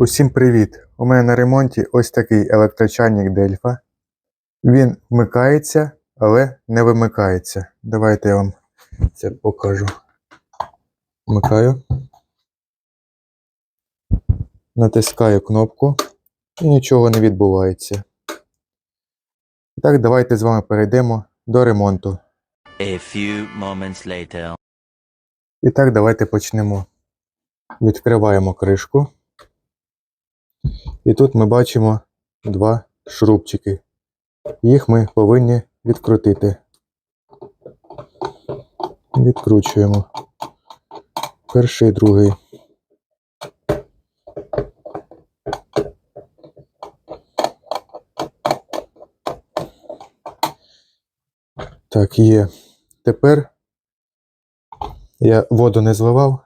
Усім привіт! У мене на ремонті ось такий електрочайник Дельфа. Він вмикається, але не вимикається. Давайте я вам це покажу. Вмикаю. Натискаю кнопку і нічого не відбувається. Так, давайте з вами перейдемо до ремонту. A few moments later. І так, давайте почнемо. Відкриваємо кришку. І тут ми бачимо два шрубчики. Їх ми повинні відкрутити. Відкручуємо. Перший, другий. Так, є. Тепер я воду не зливав.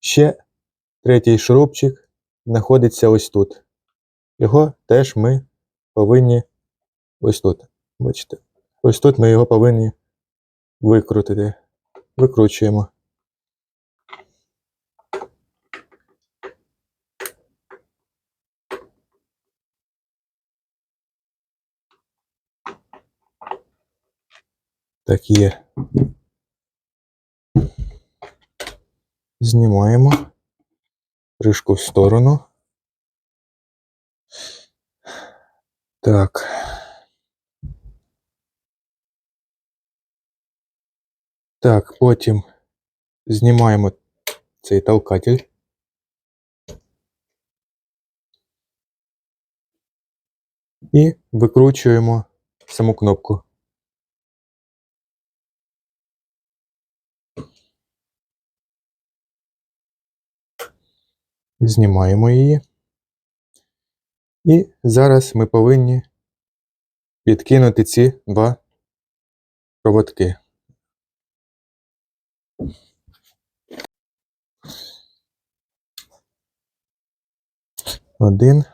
Ще третій шурупчик знаходиться ось тут. Його теж ми повинні ось тут. Бачите? Ось тут ми його повинні викрутити. Викручуємо. Так є. Знімаємо кришку в сторону. Так. Так, потім знімаємо цей толкатель. І викручуємо саму кнопку. Знімаємо її. І зараз ми повинні відкинути ці два проводки. Один.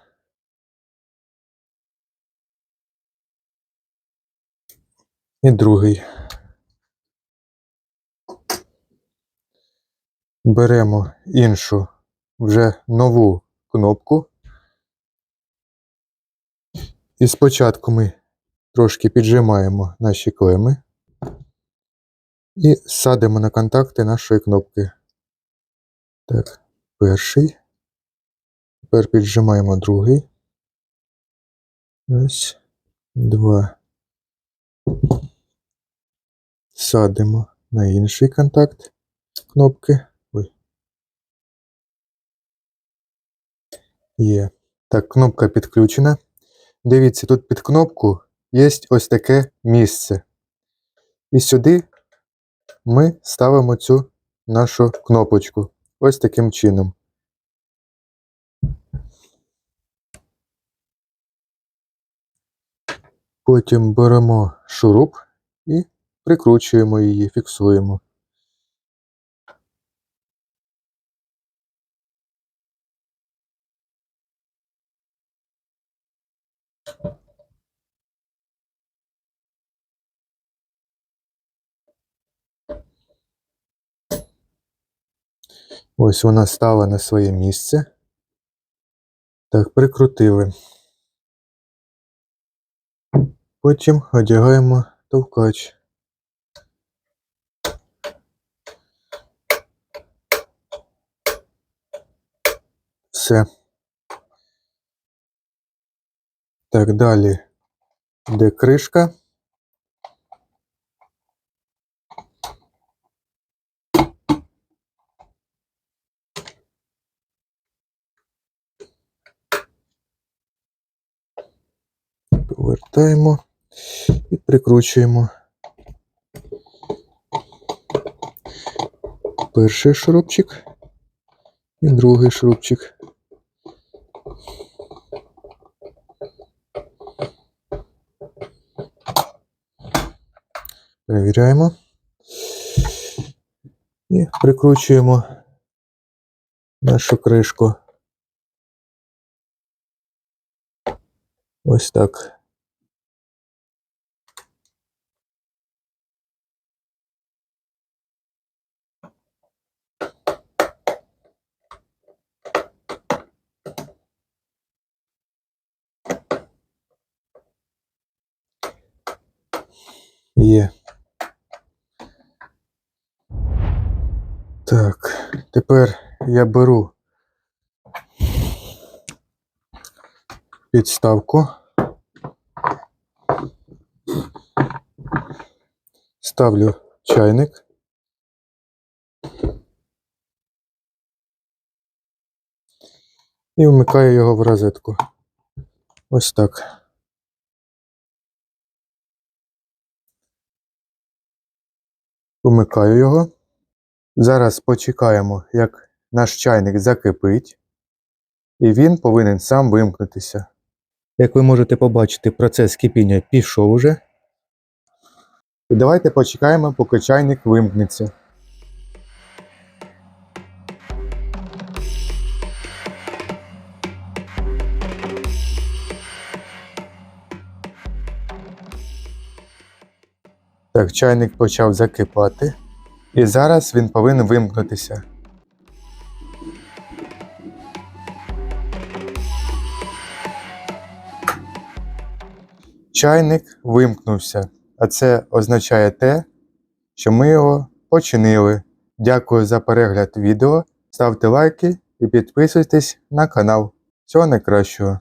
І другий. Беремо іншу вже нову кнопку. І спочатку ми трошки піджимаємо наші клеми і садимо на контакти нашої кнопки. Так, перший. Тепер піджимаємо другий. Ось, два. Садимо на інший контакт кнопки. Є. Так, кнопка підключена. Дивіться, тут під кнопку є ось таке місце. І сюди ми ставимо цю нашу кнопочку. Ось таким чином. Потім беремо шуруп і прикручуємо її, фіксуємо. Ось вона стала на своє місце. Так, прикрутили. Потім одягаємо товкач. Все. Так, далі. Де кришка? Повертаємо і прикручуємо. Перший шурупчик і другий шурупчик. Перевіряємо. І прикручуємо нашу кришку. Ось так. Є. Так, тепер я беру підставку. Ставлю чайник. І вмикаю його в розетку. Ось так. Вмикаю його. Зараз почекаємо, як наш чайник закипить, і він повинен сам вимкнутися. Як ви можете побачити, процес кипіння пішов уже. І давайте почекаємо, поки чайник вимкнеться. Так, чайник почав закипати. І зараз він повинен вимкнутися. Чайник вимкнувся, а це означає те, що ми його починили. Дякую за перегляд відео. Ставте лайки і підписуйтесь на канал. Всього найкращого!